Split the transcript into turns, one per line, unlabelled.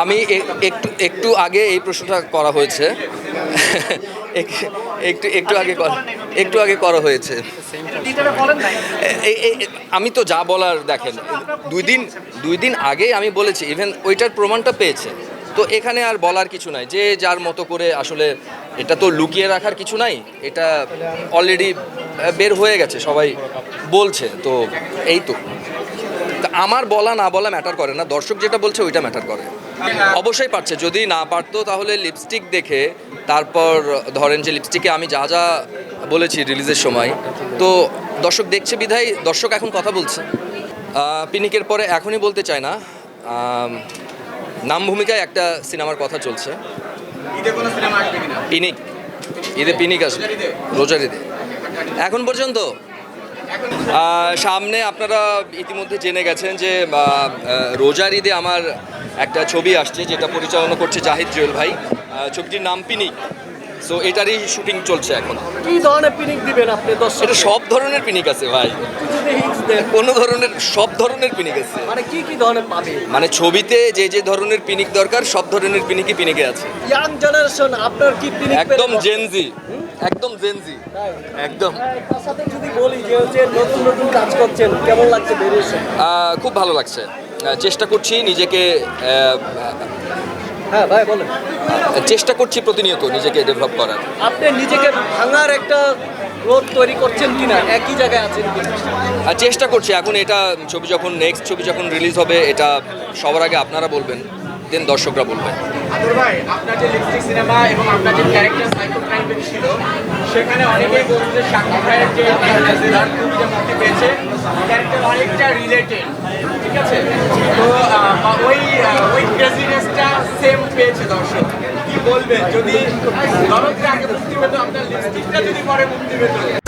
আমি একটু একটু আগে এই প্রশ্নটা করা হয়েছে। এক- একটু একটু আগে করা- একটু আগে করা হয়েছে। আমি তো যা বলার, দেখেন, দুই দিন দুই দিন আগে আমি বলেছি ইভেন ওইটার প্রমাণটা পেয়েছে। তো এখানে আর বলার কিছু নাই, যে যার মতো করে আসলে এটা তো লুকিয়ে রাখার কিছু নাই, এটা অলরেডি বের হয়ে গেছে, সবাই বলছে, তো এই তা। আমার বলা না বলা ম্যাটার করে না। দর্শক যেটা বলছে ওইটা ম্যাটার করে। অবশ্যই পারছে। যদি না পারতো তাহলে লিপস্টিক দেখে তারপর ধরেন যে লিপস্টিকে আমি যা যা বলেছি রিলিজের সময় তো দর্শক দেখছে বিধায় দর্শক এখন কথা বলছে। পিনিকের পরে এখনই বলতে চায় না। নাম ভূমিকায় একটা সিনেমার কথা চলছে। পিনিক। ঈদে পিনিক আসবে। রোজার ঈদে। এখন পর্যন্ত সামনে আপনারা ইতিমধ্যে জেনে গেছেন যে রোজার ঈদে আমার একটা ছবি আসছে যেটা পরিচালনা করছে জাহিদ জুয়েল ভাই। ছবিটির নাম পিনিক। সো এটারই শুটিং চলছে এখন।
কি ধরনের পিনিক দিবেন আপনি দর্শক
এটা সব ধরনের পিনিক আছে ভাই। কোনো ধরনের সব ধরনের পিনিক আছে।
মানে কি কি ধরনের পাবে?
মানে ছবিতে যে যে ধরনের পিনিক দরকার সব ধরনের পিনিকই পিনিকে আছে।
ইয়াং জেনারেশন আপনার কি পিনিক
একদম জেনজি একদম জেনজি একদম।
তার সাথে যদি বলি যে হচ্ছে নতুন নতুন কাজ করছেন কেমন লাগছে ভেরিয়েশন
খুব ভালো লাগছে। চেষ্টা করছি নিজেকে
হ্যাঁ ভাই বলেন।
চেষ্টা করছি প্রতিনিয়ত নিজেকে ডেভেলপ করার।
আপনি নিজেকে ভাঙার একটা রোধ তৈরি করছেন কিনা? একই জায়গায় আছেন কিনা?
আর চেষ্টা করছি এখন এটা ছবি যখন নেক্সট ছবি যখন রিলিজ হবে এটা সবার আগে আপনারা বলবেন দেন দর্শকরা বলবেন।
আদর ভাই আপনার যে লিপস্টিক সিনেমা এবং আপনার যে ক্যারেক্টার সাইকো ক্রাইমে ছিল সেখানে অনেকেই বলছে যে ভাইয়ের যে যে মুক্তি পেয়েছে ক্যারেক্টার অনেকটা রিলেটেড ঠিক আছে? তো বলবেন যদি দরদটা আগে মুক্তি পেত আপনার লিপস্টিকটা যদি পরে মুক্তি পেত।